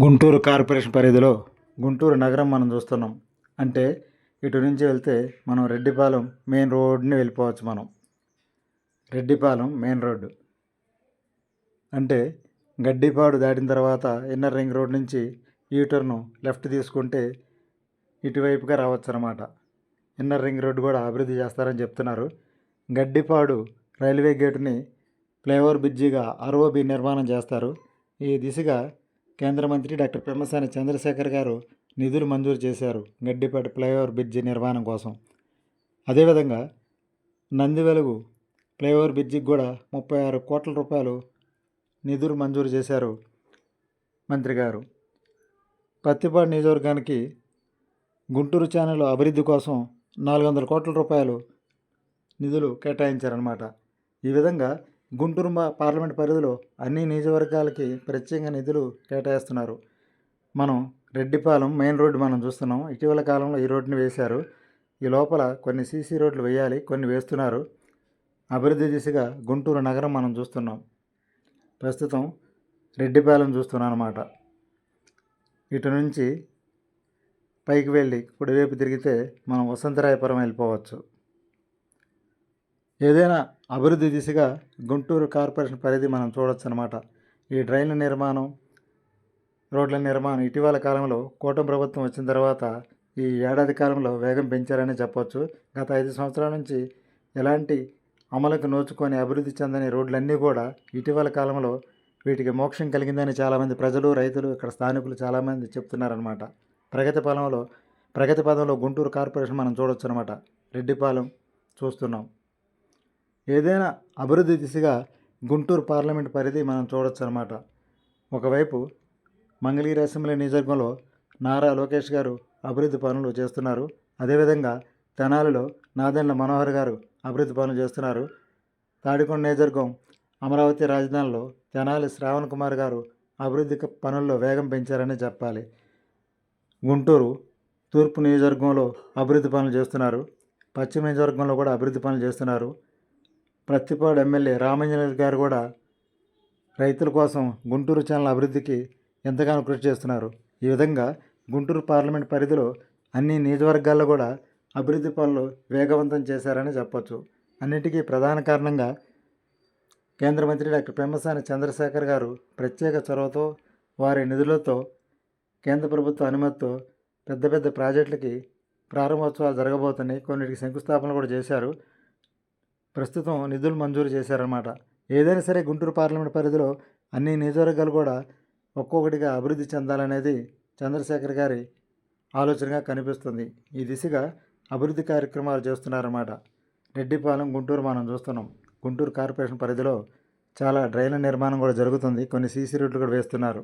Guntur corporation పరిధిలో గుంటూరు నగరం మనం చూస్తున్నాం. అంటే ఇటు నుంచి వెళ్తే మనం రెడ్డిపాలెం మెయిన్ రోడ్ని వెళ్ళిపోవచ్చు మనం. Reddipalem main road. అంటే గడ్డిపాడు దాటిన తర్వాత ఇన్నర్ రింగ్ రోడ్ నుంచి యూటర్ను లెఫ్ట్ తీసుకుంటే ఇటువైపుగా రావచ్చు అనమాట ఇన్నర్ రింగ్ రోడ్డు కూడా అభివృద్ధి చేస్తారని చెప్తున్నారు. గడ్డిపాడు రైల్వే గేటుని ఫ్లైఓవర్ బ్రిడ్జిగా ఆర్ఓబి నిర్మాణం చేస్తారు. ఈ దిశగా కేంద్ర మంత్రి డాక్టర్ పెమ్మసాని చంద్రశేఖర్ గారు నిధులు మంజూరు చేశారు. గడ్డిపాటి ఫ్లైఓవర్ బ్రిడ్జి నిర్మాణం కోసం. అదేవిధంగా నందివెలుగు ఫ్లైఓవర్ బ్రిడ్జికి కూడా ముప్పై ఆరు కోట్ల రూపాయలు నిధులు మంజూరు చేశారు మంత్రి గారు. పత్తిపాడు నియోజకవర్గానికి గుంటూరు ఛానల్ అభివృద్ధి కోసం నాలుగు వందల కోట్ల రూపాయలు నిధులు కేటాయించారన్నమాట. ఈ విధంగా గుంటూరు మా- పార్లమెంట్ పరిధిలో అన్ని నియోజకవర్గాలకి ప్రత్యేకంగా నిధులు కేటాయిస్తున్నారు. మనం రెడ్డిపాలెం మెయిన్ రోడ్డు మనం చూస్తున్నాం. ఇటీవల కాలంలో ఈ రోడ్డుని వేశారు. ఈ లోపల కొన్ని సీసీ రోడ్లు వేయాలి కొన్ని వేస్తున్నారు. అభివృద్ధి దిశగా గుంటూరు నగరం మనం చూస్తున్నాం. ప్రస్తుతం రెడ్డిపాలెం చూస్తున్నాం అనమాట ఇటు నుంచి పైకి వెళ్ళి కుడివైపు తిరిగితే మనం వసంతరాయపురం వెళ్ళిపోవచ్చు. ఏదైనా అభివృద్ధి దిశగా గుంటూరు కార్పొరేషన్ పరిధి మనం చూడొచ్చు అనమాట ఈ డ్రైన్ల నిర్మాణం రోడ్ల నిర్మాణం ఇటీవల కాలంలో కూటమి ప్రభుత్వం వచ్చిన తర్వాత ఈ ఏడాది కాలంలో వేగం పెంచారని చెప్పవచ్చు గత ఐదు సంవత్సరాల నుంచి ఎలాంటి అమలుకు నోచుకొని అభివృద్ధి చెందని రోడ్లన్నీ కూడా ఇటీవల కాలంలో వీటికి మోక్షం కలిగిందని చాలామంది ప్రజలు రైతులు ఇక్కడ స్థానికులు చాలామంది చెప్తున్నారనమాట ప్రగతి పదంలో ప్రగతి పదంలో గుంటూరు కార్పొరేషన్ మనం చూడొచ్చు అనమాట రెడ్డిపాలెం చూస్తున్నాం. ఏదైనా అభివృద్ధి దిశగా గుంటూరు పార్లమెంట్ పరిధి మనం చూడొచ్చు అనమాట ఒకవైపు మంగళగిరి అసెంబ్లీ నియోజకవర్గంలో నారా లోకేష్ గారు అభివృద్ధి పనులు చేస్తున్నారు. అదేవిధంగా తెనాలిలో నాదెండ్ల మనోహర్ గారు అభివృద్ధి పనులు చేస్తున్నారు. తాడికొండ నియోజకవర్గం అమరావతి రాజధానిలో తెనాలి శ్రావణ్ కుమార్ గారు అభివృద్ధి పనుల్లో వేగం పెంచారని చెప్పాలి. గుంటూరు తూర్పు నియోజకవర్గంలో అభివృద్ధి పనులు చేస్తున్నారు. పశ్చిమ నియోజకవర్గంలో కూడా అభివృద్ధి పనులు చేస్తున్నారు. ప్రత్తిపాడు ఎమ్మెల్యే రామంజనేయులు గారు కూడా రైతుల కోసం గుంటూరు ఛానల్ అభివృద్ధికి ఎంతగానో కృషి చేస్తున్నారు. ఈ విధంగా గుంటూరు పార్లమెంట్ పరిధిలో అన్ని నియోజకవర్గాల్లో కూడా అభివృద్ధి పనులు వేగవంతం చేశారని చెప్పొచ్చు. అన్నిటికీ ప్రధాన కారణంగా కేంద్ర మంత్రి డాక్టర్ పెమ్మసాని చంద్రశేఖర్ గారు ప్రత్యేక చొరవతో వారి నిధులతో కేంద్ర ప్రభుత్వ అనుమతితో పెద్ద పెద్ద ప్రాజెక్టులకి ప్రారంభోత్సవాలు జరగబోతున్నాయి. కొన్నిటికి శంకుస్థాపన కూడా చేశారు. ప్రస్తుతం నిధులు మంజూరు చేశారన్నమాట. ఏదైనా సరే గుంటూరు పార్లమెంట్ పరిధిలో అన్ని నియోజకవర్గాలు కూడా ఒక్కొక్కటిగా అభివృద్ధి చెందాలనేది చంద్రశేఖర్ గారి ఆలోచనగా కనిపిస్తుంది. ఈ దిశగా అభివృద్ధి కార్యక్రమాలు చేస్తున్నారన్నమాట. రెడ్డిపాలెం గుంటూరు మనం చూస్తున్నాం. గుంటూరు కార్పొరేషన్ పరిధిలో చాలా డ్రైన్ల నిర్మాణం కూడా జరుగుతుంది. కొన్ని సీసీ రోడ్లు కూడా వేస్తున్నారు.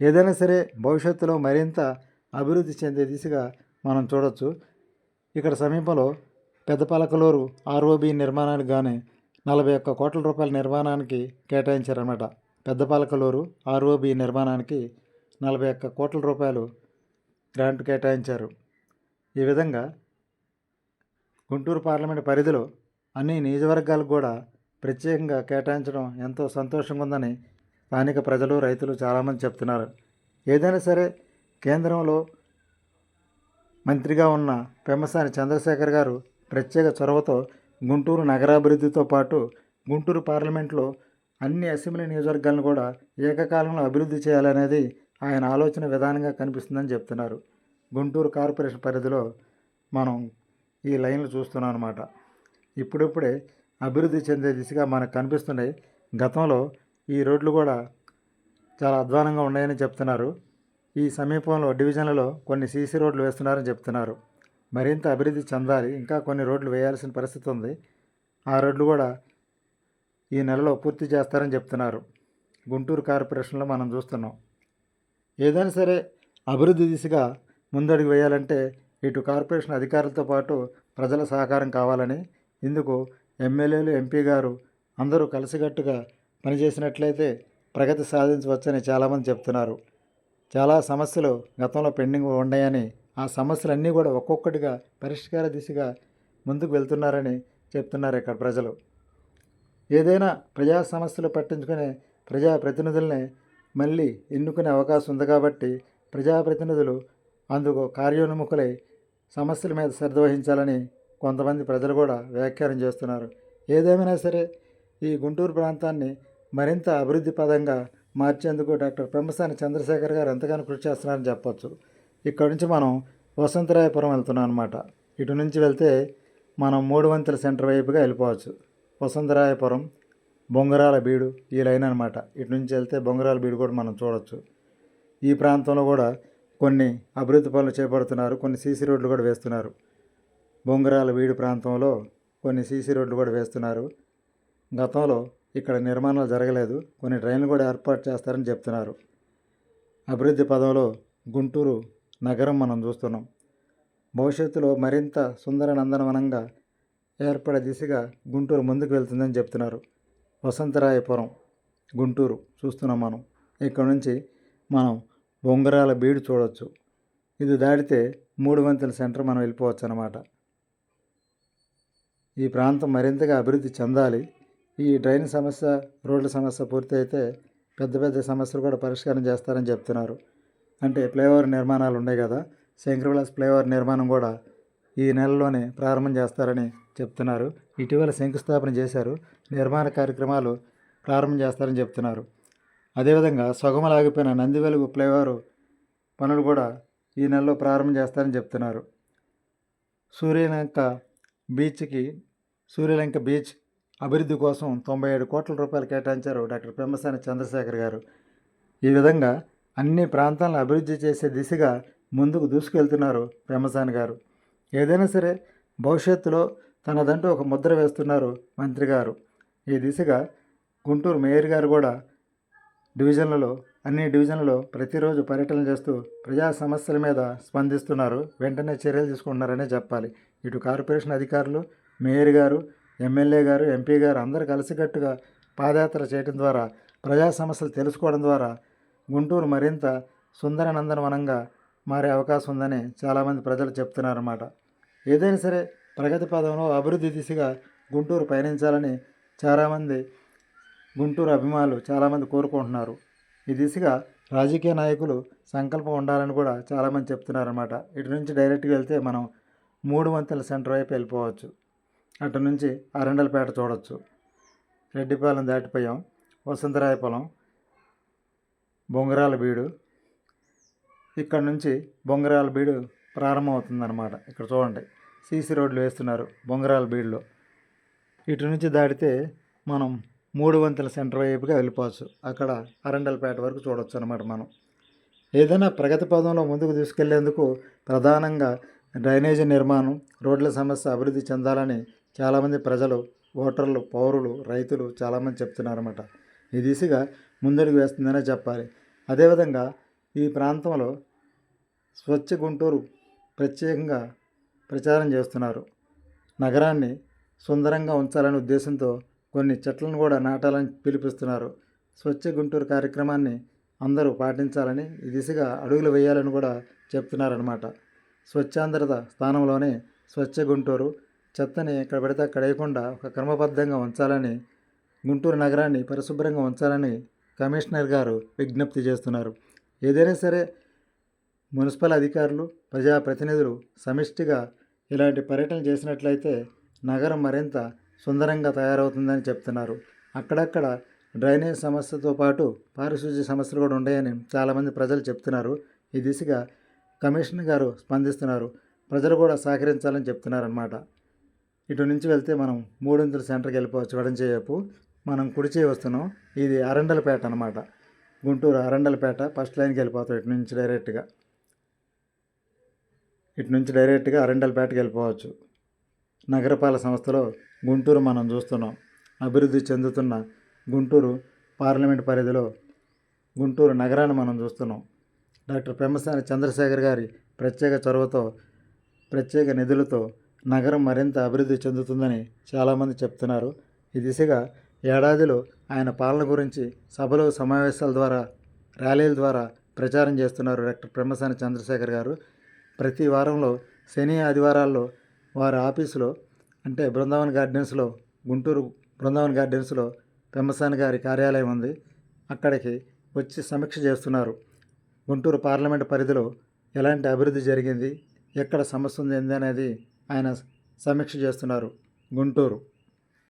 ఏదైనా సరే భవిష్యత్తులో మరింత అభివృద్ధి చెందే దిశగా మనం చూడొచ్చు. ఇక్కడ సమీపంలో పెద్దపాలకలూరు ఆర్ఓబి నిర్మాణానికి గాను నలభై ఒక్క కోట్ల రూపాయల నిర్మాణానికి కేటాయించారన్నమాట. పెద్దపాలకలూరు ఆర్ఓబి నిర్మాణానికి నలభై ఒక్క కోట్ల రూపాయలు గ్రాంట్ కేటాయించారు. ఈ విధంగా గుంటూరు పార్లమెంట్ పరిధిలో అన్ని నియోజకవర్గాలకు కూడా ప్రత్యేకంగా కేటాయించడం ఎంతో సంతోషంగా ఉందని స్థానిక ప్రజలు రైతులు చాలామంది చెప్తున్నారు. ఏదైనా సరే కేంద్రంలో మంత్రిగా ఉన్న పెమ్మసాని చంద్రశేఖర్ గారు ప్రత్యేక చొరవతో గుంటూరు నగరాభివృద్ధితో పాటు గుంటూరు పార్లమెంట్లో అన్ని అసెంబ్లీ నియోజకవర్గాలను కూడా ఏకకాలంలో అభివృద్ధి చేయాలనేది ఆయన ఆలోచన విధానంగా కనిపిస్తుందని చెప్తున్నారు. గుంటూరు కార్పొరేషన్ పరిధిలో మనం ఈ లైన్లు చూస్తున్నాం అనమాట ఇప్పుడిప్పుడే అభివృద్ధి చెందే దిశగా మనకు కనిపిస్తున్నాయి. గతంలో ఈ రోడ్లు కూడా చాలా అధ్వానంగా ఉన్నాయని చెప్తున్నారు. ఈ సమీపంలో డివిజన్లలో కొన్ని సీసీ రోడ్లు వేస్తున్నారని చెప్తున్నారు. మరింత అభివృద్ధి చెందాలి. ఇంకా కొన్ని రోడ్లు వేయాల్సిన పరిస్థితి ఉంది. ఆ రోడ్లు కూడా ఈ నెలలో పూర్తి చేస్తారని చెప్తున్నారు. గుంటూరు కార్పొరేషన్లో మనం చూస్తున్నాం. ఏదైనా సరే అభివృద్ధి దిశగా ముందడుగు వేయాలంటే ఇటు కార్పొరేషన్ అధికారులతో పాటు ప్రజల సహకారం కావాలని ఇందుకు ఎమ్మెల్యేలు ఎంపీ గారు అందరూ కలిసికట్టుగా పనిచేసినట్లయితే ప్రగతి సాధించవచ్చని చాలామంది చెప్తున్నారు. చాలా సమస్యలు గతంలో పెండింగ్ ఉన్నాయని ఆ సమస్యలన్నీ కూడా ఒక్కొక్కటిగా పరిష్కార దిశగా ముందుకు వెళ్తున్నారని చెప్తున్నారు ఇక్కడ ప్రజలు. ఏదైనా ప్రజా సమస్యలు పట్టించుకునే ప్రజాప్రతినిధుల్ని మళ్ళీ ఎన్నుకునే అవకాశం ఉంది కాబట్టి ప్రజాప్రతినిధులు అందుకు కార్యోన్ముఖులై సమస్యల మీద శ్రద్ధ వహించాలని కొంతమంది ప్రజలు కూడా వ్యాఖ్యానం చేస్తున్నారు. ఏదేమైనా సరే ఈ గుంటూరు ప్రాంతాన్ని మరింత అభివృద్ధి పదంగా మార్చేందుకు డాక్టర్ పెంబసాని చంద్రశేఖర్ గారు ఎంతగానో కృషి చేస్తున్నారని చెప్పొచ్చు. ఇక్కడ నుంచి మనం వసంతరాయపురం వెళ్తున్నాం అనమాట ఇటు నుంచి వెళ్తే మనం మూడు వంతుల సెంటర్ వైపుగా వెళ్ళిపోవచ్చు. వసంతరాయపురం బొంగరాల బీడు ఈ లైన్ అనమాట ఇటు నుంచి వెళ్తే బొంగరాల బీడు కూడా మనం చూడవచ్చు ఈ ప్రాంతంలో కూడా కొన్ని అభివృద్ధి పనులు చేపడుతున్నారు. కొన్ని సీసీ రోడ్లు కూడా వేస్తున్నారు. బొంగరాల బీడు ప్రాంతంలో కొన్ని సీసీ రోడ్లు కూడా వేస్తున్నారు. గతంలో ఇక్కడ నిర్మాణాలు జరగలేదు. కొన్ని ట్రైన్లు కూడా ఏర్పాటు చేస్తారని చెప్తున్నారు. అభివృద్ధి పదంలో గుంటూరు నగరం మనం చూస్తున్నాం. భవిష్యత్తులో మరింత సుందర నందనవనంగా ఏర్పడే దిశగా గుంటూరు ముందుకు వెళ్తుందని చెప్తున్నారు. వసంతరాయపురం గుంటూరు చూస్తున్నాం మనం. ఇక్కడ నుంచి మనం బొంగరాల బీడు చూడవచ్చు ఇది దాటితే మూడు వంతుల సెంటర్ మనం వెళ్ళిపోవచ్చు అన్నమాట ఈ ప్రాంతం మరింతగా అభివృద్ధి చెందాలి. ఈ డ్రైన్ సమస్య రోడ్ల సమస్య పూర్తి అయితే పెద్ద పెద్ద సమస్యలు కూడా పరిష్కారం చేస్తారని చెప్తున్నారు. అంటే ఫ్లైఓవర్ నిర్మాణాలు ఉన్నాయి కదా శంకరవిలాస్ ఫ్లైఓవర్ నిర్మాణం కూడా ఈ నెలలోనే ప్రారంభం చేస్తారని చెప్తున్నారు. ఇటీవల శంకుస్థాపన చేశారు నిర్మాణ కార్యక్రమాలు ప్రారంభం చేస్తారని చెప్తున్నారు. అదేవిధంగా సొగమలాగిపోయిన నంది వెలుగు ఫ్లైఓవర్ పనులు కూడా ఈ నెలలో ప్రారంభం చేస్తారని చెప్తున్నారు. సూర్యలంక బీచ్కి సూర్యలంక బీచ్ అభివృద్ధి కోసం తొంభై ఏడు కోట్ల రూపాయలు కేటాయించారు డాక్టర్ పెమ్మసాని చంద్రశేఖర్ గారు. ఈ విధంగా అన్ని ప్రాంతాలను అభివృద్ధి చేసే దిశగా ముందుకు దూసుకెళ్తున్నారు పెమ్మసాని గారు. ఏదైనా సరే భవిష్యత్తులో తనదంటూ ఒక ముద్ర వేస్తున్నారు మంత్రి గారు. ఈ దిశగా గుంటూరు మేయర్ గారు కూడా డివిజన్లలో అన్ని డివిజన్లలో ప్రతిరోజు పర్యటన చేస్తూ ప్రజా సమస్యల మీద స్పందిస్తున్నారు. వెంటనే చర్యలు తీసుకుంటున్నారనే చెప్పాలి. ఇటు కార్పొరేషన్ అధికారులు మేయర్ గారు ఎమ్మెల్యే గారు ఎంపీ గారు అందరూ కలిసికట్టుగా పాదయాత్ర చేయడం ద్వారా ప్రజా సమస్యలు తెలుసుకోవడం ద్వారా గుంటూరు మరింత సుందర నందనవనంగా మారే అవకాశం ఉందని చాలామంది ప్రజలు చెప్తున్నారన్నమాట. ఏదైనా సరే ప్రగతి పదంలో అభివృద్ధి దిశగా గుంటూరు పయనించాలని చాలామంది గుంటూరు అభిమానులు చాలామంది కోరుకుంటున్నారు. ఈ దిశగా రాజకీయ నాయకులు సంకల్పం ఉండాలని కూడా చాలామంది చెప్తున్నారన్నమాట. ఇటు నుంచి డైరెక్ట్గా వెళ్తే మనం మూడు వంతెల సెంటర్ వైపు వెళ్ళిపోవచ్చు. అటు నుంచి అరండలపేట చూడవచ్చు రెడ్డిపాలెం దాటిపోయాం. వసంతరాయపాలెం బొంగరాల బీడు. ఇక్కడ నుంచి బొంగరాల బీడు ప్రారంభమవుతుందన్నమాట. ఇక్కడ చూడండి. సీసీ రోడ్లు వేస్తున్నారు బొంగరాల బీడులో. ఇటు నుంచి దాటితే మనం మూడు వంతుల సెంటర్ వైపుగా వెళ్ళిపోవచ్చు. అక్కడ అరండల్పేట వరకు చూడవచ్చు అనమాట మనం. ఏదైనా ప్రగతి పదంలో ముందుకు తీసుకెళ్ళేందుకు ప్రధానంగా డ్రైనేజీ నిర్మాణం రోడ్ల సమస్య అభివృద్ధి చెందాలని చాలామంది ప్రజలు ఓటర్లు పౌరులు రైతులు చాలామంది చెప్తున్నారన్నమాట. ఈ దిశగా ముందడుగు వేస్తుందనే చెప్పాలి. అదేవిధంగా ఈ ప్రాంతంలో స్వచ్ఛ గుంటూరు ప్రత్యేకంగా ప్రచారం చేస్తున్నారు. నగరాన్ని సుందరంగా ఉంచాలనే ఉద్దేశంతో కొన్ని చెట్లను కూడా నాటాలని పిలిపిస్తున్నారు స్వచ్ఛ గుంటూరు కార్యక్రమాన్ని అందరూ పాటించాలని ఈ దిశగా అడుగులు వేయాలని కూడా చెప్తున్నారనమాట స్వచ్ఛాంధ్రత స్థానంలోనే స్వచ్ఛ గుంటూరు చెత్తని ఎక్కడ పడితే అక్కడ వేయకుండా ఒక క్రమబద్ధంగా ఉంచాలని గుంటూరు నగరాన్ని పరిశుభ్రంగా ఉంచాలని కమిషనర్ గారు విజ్ఞప్తి చేస్తున్నారు. ఏదైనా సరే మున్సిపల్ అధికారులు ప్రజాప్రతినిధులు సమిష్టిగా ఇలాంటి పర్యటన చేసినట్లయితే నగరం మరింత సుందరంగా తయారవుతుందని చెప్తున్నారు. అక్కడక్కడ డ్రైనేజ్ సమస్యతో పాటు పారిశుద్ధ్య సమస్యలు కూడా ఉన్నాయని చాలామంది ప్రజలు చెప్తున్నారు. ఈ దిశగా కమిషనర్ గారు స్పందిస్తున్నారు. ప్రజలు కూడా సహకరించాలని చెప్తున్నారన్నమాట. ఇటు నుంచి వెళ్తే మనం మూడొంతుల సెంటర్కి వెళ్ళిపోవచ్చు. వడంచేయపు మనం కుడిచే వస్తున్నాం. ఇది అరండలపేట అనమాట గుంటూరు అరండలపేట ఫస్ట్ లైన్కి వెళ్ళిపోతాం ఇటు నుంచి డైరెక్ట్గా. ఇటు నుంచి డైరెక్ట్గా అరండలపేటకి వెళ్ళిపోవచ్చు. నగరపాలక సంస్థలో గుంటూరు మనం చూస్తున్నాం. అభివృద్ధి చెందుతున్న గుంటూరు పార్లమెంట్ పరిధిలో గుంటూరు నగరాన్ని మనం చూస్తున్నాం. డాక్టర్ పెమ్మసాని చంద్రశేఖర్ గారి ప్రత్యేక చొరవతో ప్రత్యేక నిధులతో నగరం మరింత అభివృద్ధి చెందుతుందని చాలామంది చెప్తున్నారు. ఈ దిశగా ఏడాదిలో ఆయన పాలన గురించి సభలు సమావేశాల ద్వారా ర్యాలీల ద్వారా ప్రచారం చేస్తున్నారు డాక్టర్ బ్రహ్మసాని చంద్రశేఖర్ గారు. ప్రతి వారంలో శని ఆదివారాల్లో వారి ఆఫీసులో అంటే బృందావన్ గార్డెన్స్లో గుంటూరు బృందావన్ గార్డెన్స్లో బ్రహ్మసాని గారి కార్యాలయం ఉంది. అక్కడికి వచ్చి సమీక్ష చేస్తున్నారు. గుంటూరు పార్లమెంటు పరిధిలో ఎలాంటి అభివృద్ధి జరిగింది ఎక్కడ సమస్య ఉంది ఏంది అనేది ఆయన సమీక్ష చేస్తున్నారు గుంటూరు.